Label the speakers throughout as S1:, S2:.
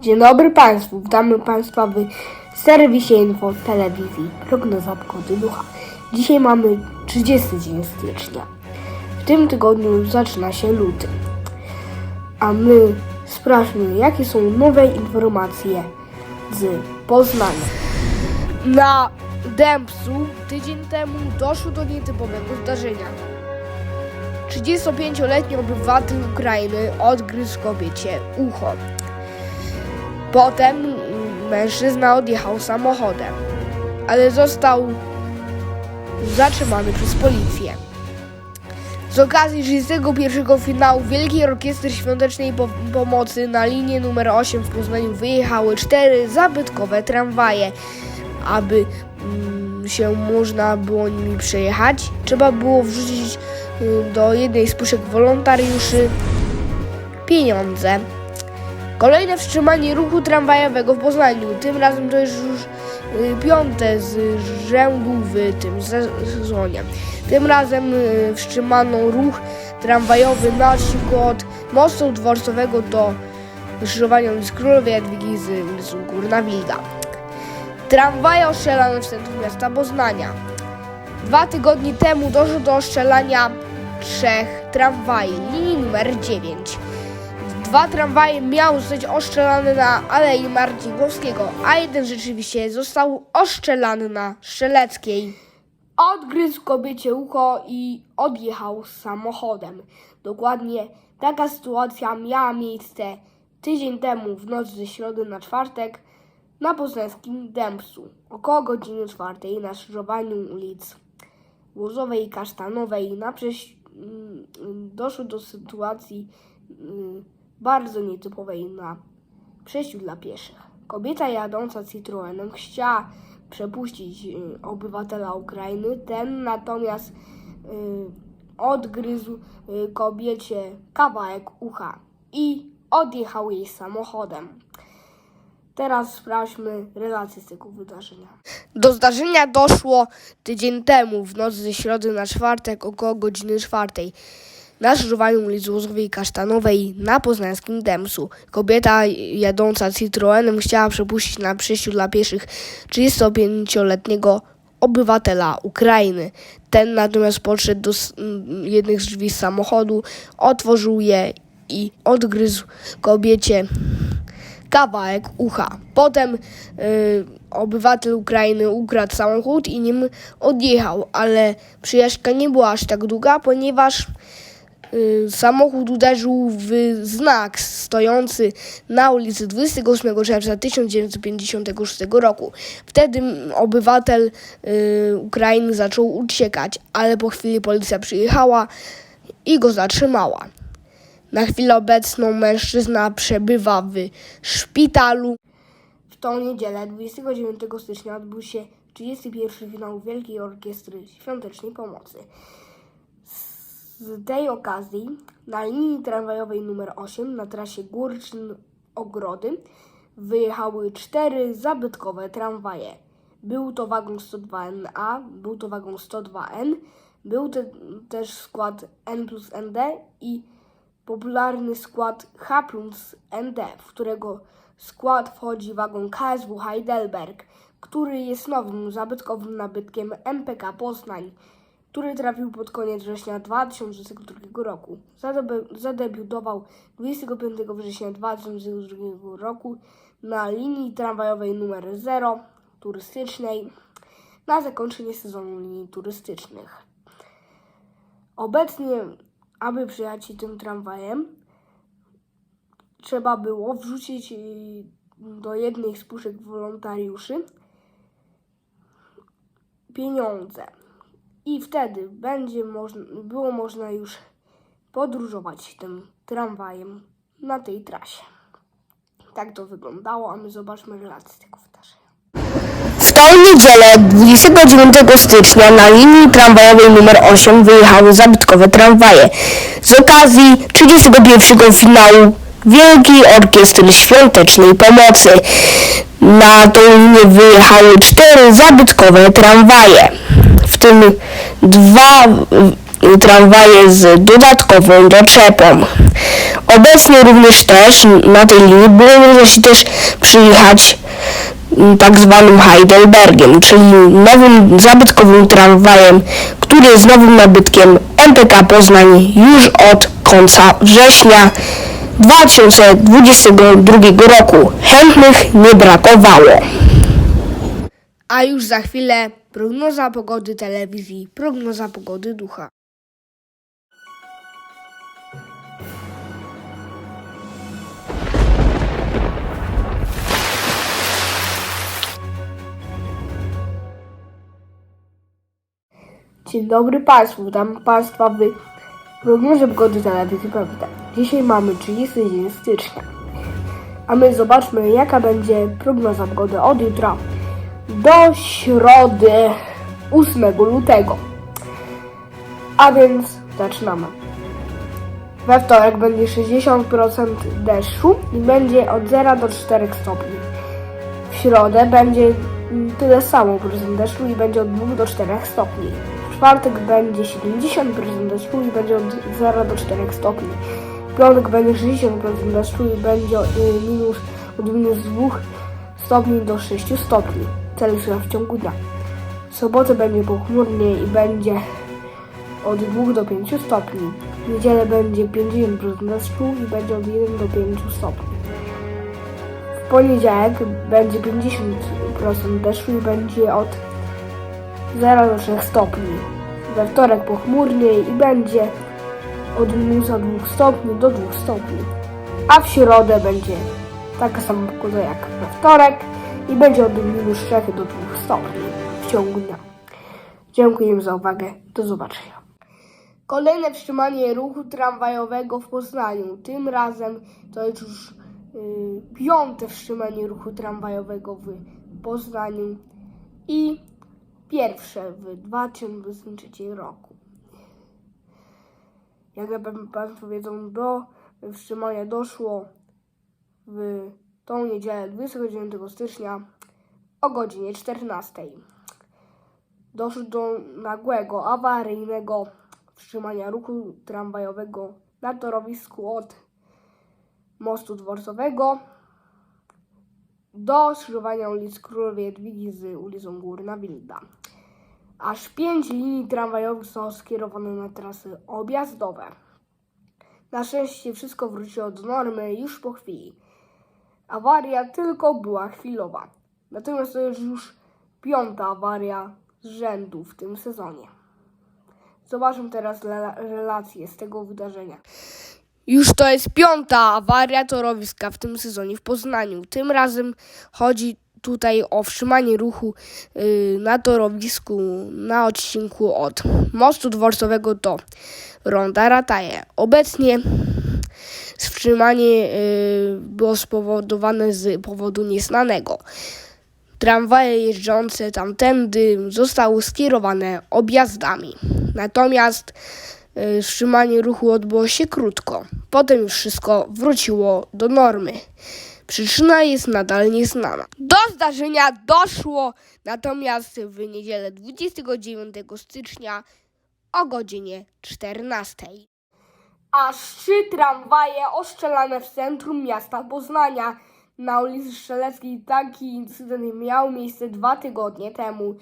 S1: Dzień dobry Państwu, witamy Państwa w serwisie Info Telewizji Prognoza Pogody Ducha. Dzisiaj mamy 30 dzień stycznia. W tym tygodniu zaczyna się luty. A my sprawdźmy, jakie są nowe informacje z Poznania. Na Dębsu tydzień temu doszło do nietypowego zdarzenia. 35-letni obywatel Ukrainy odgryzł kobiecie ucho. Potem mężczyzna odjechał samochodem, ale został zatrzymany przez policję. Z okazji 31 finału Wielkiej Orkiestry Świątecznej Po- Pomocy na linię numer 8 w Poznaniu wyjechały cztery zabytkowe tramwaje. Aby mm, się można było nimi przejechać, trzeba było wrzucić y, do jednej z puszek wolontariuszy pieniądze. Kolejne wstrzymanie ruchu tramwajowego w Poznaniu. Tym razem to jest już y, piąte z rzędu w tym sezonie. Tym razem y, wstrzymano ruch tramwajowy na od mostu dworcowego do skrzyżowania ulic Królowej Jadwigi z ulicą Górna Wilda. Tramwaje ostrzelane w centrum miasta Poznania. Dwa tygodnie temu doszło do ostrzelania trzech tramwaji linii numer 9. Dwa tramwaje miały zostać oszczelane na Alei Marcingowskiego, a jeden rzeczywiście został oszczelany na Strzeleckiej. Odgryzł kobiecie ucho i odjechał samochodem. Dokładnie taka sytuacja miała miejsce tydzień temu w noc ze środy na czwartek na poznańskim Dębsu. Około godziny czwartej na skrzyżowaniu ulic Łożowej i Kasztanowej na prześ... mm, doszło do sytuacji mm, bardzo nietypowej na przejściu dla pieszych. Kobieta jadąca Citroenem chciała przepuścić y, obywatela Ukrainy, ten natomiast y, odgryzł y, kobiecie kawałek ucha i odjechał jej samochodem. Teraz sprawdźmy relacje z tego wydarzenia. Do zdarzenia doszło tydzień temu, w noc ze środy na czwartek, około godziny czwartej. Na skrzyżowaniu ulic Łozowej i Kasztanowej na poznańskim Dębsu. Kobieta jadąca Citroenem chciała przepuścić na przejściu dla pieszych 35-letniego obywatela Ukrainy. Ten natomiast podszedł do jednych z drzwi samochodu, otworzył je i odgryzł kobiecie kawałek ucha. Potem y, obywatel Ukrainy ukradł samochód i nim odjechał, ale przyjaźń nie była aż tak długa, ponieważ samochód uderzył w znak stojący na ulicy 28 czerwca 1956 roku. Wtedy obywatel y, Ukrainy zaczął uciekać, ale po chwili policja przyjechała i go zatrzymała. Na chwilę obecną mężczyzna przebywa w szpitalu. W tą niedzielę, 29 stycznia, odbył się 31 finał Wielkiej Orkiestry Świątecznej Pomocy. Z tej okazji na linii tramwajowej numer 8 na trasie Górczyn-Ogrody wyjechały cztery zabytkowe tramwaje. Był to wagon 102NA, był to wagon 102N, był te, też skład N plus ND i popularny skład H plus ND, w którego skład wchodzi wagon KSW Heidelberg, który jest nowym zabytkowym nabytkiem MPK Poznań, który trafił pod koniec września 2022 roku. Zadebiutował 25 września 2022 roku na linii tramwajowej numer 0 turystycznej na zakończenie sezonu linii turystycznych. Obecnie, aby przyjechać tym tramwajem, trzeba było wrzucić y, do jednej z puszek wolontariuszy pieniądze. I wtedy będzie można, było można już podróżować tym tramwajem na tej trasie. Tak to wyglądało, a my zobaczmy relację tego wydarzenia. W tą niedzielę 29 stycznia na linii tramwajowej nr 8 wyjechały zabytkowe tramwaje. Z okazji 31 finału
S2: Wielkiej Orkiestry Świątecznej Pomocy. Na tą linię wyjechały cztery zabytkowe tramwaje, w tym dwa tramwaje z dodatkową doczepą. Obecnie również też na tej linii było można się też przyjechać m, tak zwanym Heidelbergiem, czyli nowym zabytkowym tramwajem, który jest nowym nabytkiem MPK Poznań już od końca września 2022 roku. Chętnych nie brakowało.
S1: A już za chwilę prognoza pogody telewizji, prognoza pogody ducha. Dzień dobry Państwu, witam Państwa w prognozie pogody telewizji Prawda. Dzisiaj mamy 30 dzień stycznia. A my zobaczmy jaka będzie prognoza pogody od jutra do środy 8 lutego. A więc zaczynamy. We wtorek będzie 60% deszczu i będzie od 0 do 4 stopni. W środę będzie tyle samo procent deszczu i będzie od 2 do 4 stopni. W czwartek będzie 70% deszczu i będzie od 0 do 4 stopni. W piątek będzie 60% deszczu i będzie y, minus, od minus 2 stopni do 6 stopni Celsjusza w ciągu dnia. W sobotę będzie pochmurnie i będzie od 2 do 5 stopni. W niedzielę będzie 50% deszczu i będzie od 1 do 5 stopni. W poniedziałek będzie 50% deszczu i będzie od 0 do 3 stopni. We wtorek pochmurnie i będzie od minusa 2 stopni do 2 stopni. A w środę będzie taka sama pogoda jak we wtorek i będzie od minus 3 do 2 stopni w ciągu dnia. Dziękuję za uwagę. Do zobaczenia. Kolejne wstrzymanie ruchu tramwajowego w Poznaniu. Tym razem to jest już y, piąte wstrzymanie ruchu tramwajowego w Poznaniu i pierwsze w 2023 roku. Jak na pewno Państwo wiedzą, do wstrzymania doszło w tą niedzielę 29 stycznia o godzinie 14. Doszło do nagłego, awaryjnego wstrzymania ruchu tramwajowego na torowisku od mostu dworcowego do skrzyżowania ulic Królowej Jadwigi z ulicą Górna Wilda. Aż pięć linii tramwajowych są skierowane na trasy objazdowe. Na szczęście wszystko wróciło do normy już po chwili. Awaria tylko była chwilowa. Natomiast to jest już piąta awaria z rzędu w tym sezonie. Zobaczmy teraz rela- relacje z tego wydarzenia. Już to jest piąta awaria torowiska w tym sezonie w Poznaniu. Tym razem chodzi tutaj o wstrzymanie ruchu yy, na torowisku na odcinku od mostu dworcowego do ronda Rataje. Obecnie wstrzymanie yy, było spowodowane z powodu nieznanego. Tramwaje jeżdżące tamtędy zostały skierowane objazdami. Natomiast y, wstrzymanie ruchu odbyło się krótko. Potem wszystko wróciło do normy. Przyczyna jest nadal nieznana. Do zdarzenia doszło natomiast w niedzielę 29 stycznia o godzinie 14. Aż trzy tramwaje oszczelane w centrum miasta Poznania. Na ulicy Strzeleckiej taki incydent miał miejsce dwa tygodnie temu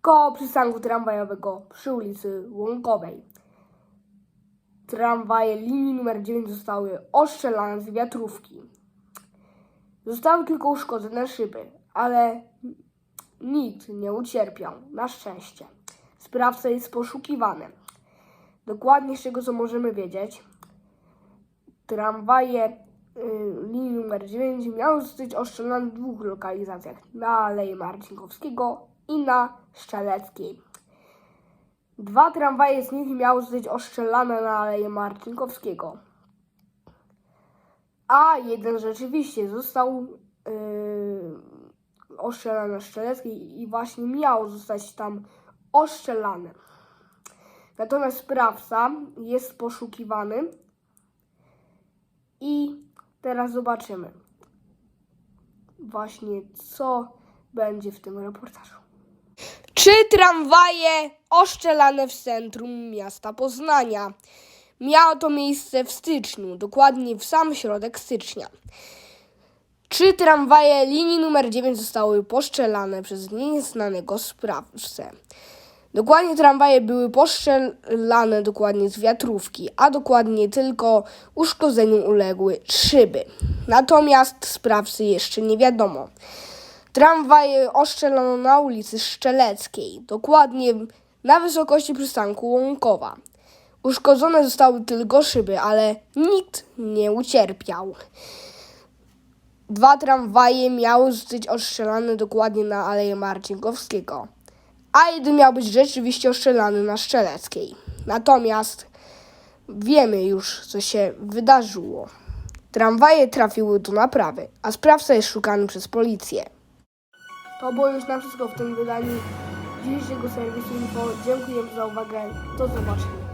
S1: koło przystanku tramwajowego przy ulicy Łąkowej. Tramwaje linii numer 9 zostały oszczelane z wiatrówki. Zostały tylko uszkodzone szyby, ale nikt nie ucierpiał, na szczęście. Sprawca jest poszukiwany. Dokładnie z czego co możemy wiedzieć, tramwaje y, linii numer 9 miały zostać oszczelone w dwóch lokalizacjach. Na Alei Marcinkowskiego i na Szczeleckiej. Dwa tramwaje z nich miały zostać oszczelane na Aleję Marcinkowskiego. A jeden rzeczywiście został yy, oszczelany na Szczeleckiej i właśnie miał zostać tam oszczelany. Natomiast sprawca jest poszukiwany i Teraz zobaczymy właśnie, co będzie w tym reportażu. Czy tramwaje oszczelane w centrum miasta Poznania? Miało to miejsce w styczniu, dokładnie w sam środek stycznia. Czy tramwaje linii numer 9 zostały poszczelane przez nieznanego sprawcę? Dokładnie tramwaje były poszczelane dokładnie z wiatrówki, a dokładnie tylko uszkodzeniu uległy szyby. Natomiast sprawcy jeszcze nie wiadomo. Tramwaje oszczelono na ulicy Szczeleckiej, dokładnie na wysokości przystanku Łąkowa. Uszkodzone zostały tylko szyby, ale nikt nie ucierpiał. Dwa tramwaje miały zostać ostrzelane dokładnie na Aleję Marcinkowskiego, a jeden miał być rzeczywiście ostrzelany na Szczeleckiej. Natomiast wiemy już, co się wydarzyło. Tramwaje trafiły do naprawy, a sprawca jest szukany przez policję. To było już na wszystko w tym wydaniu dzisiejszego serwisu Info. Dziękuję za uwagę. Do zobaczenia.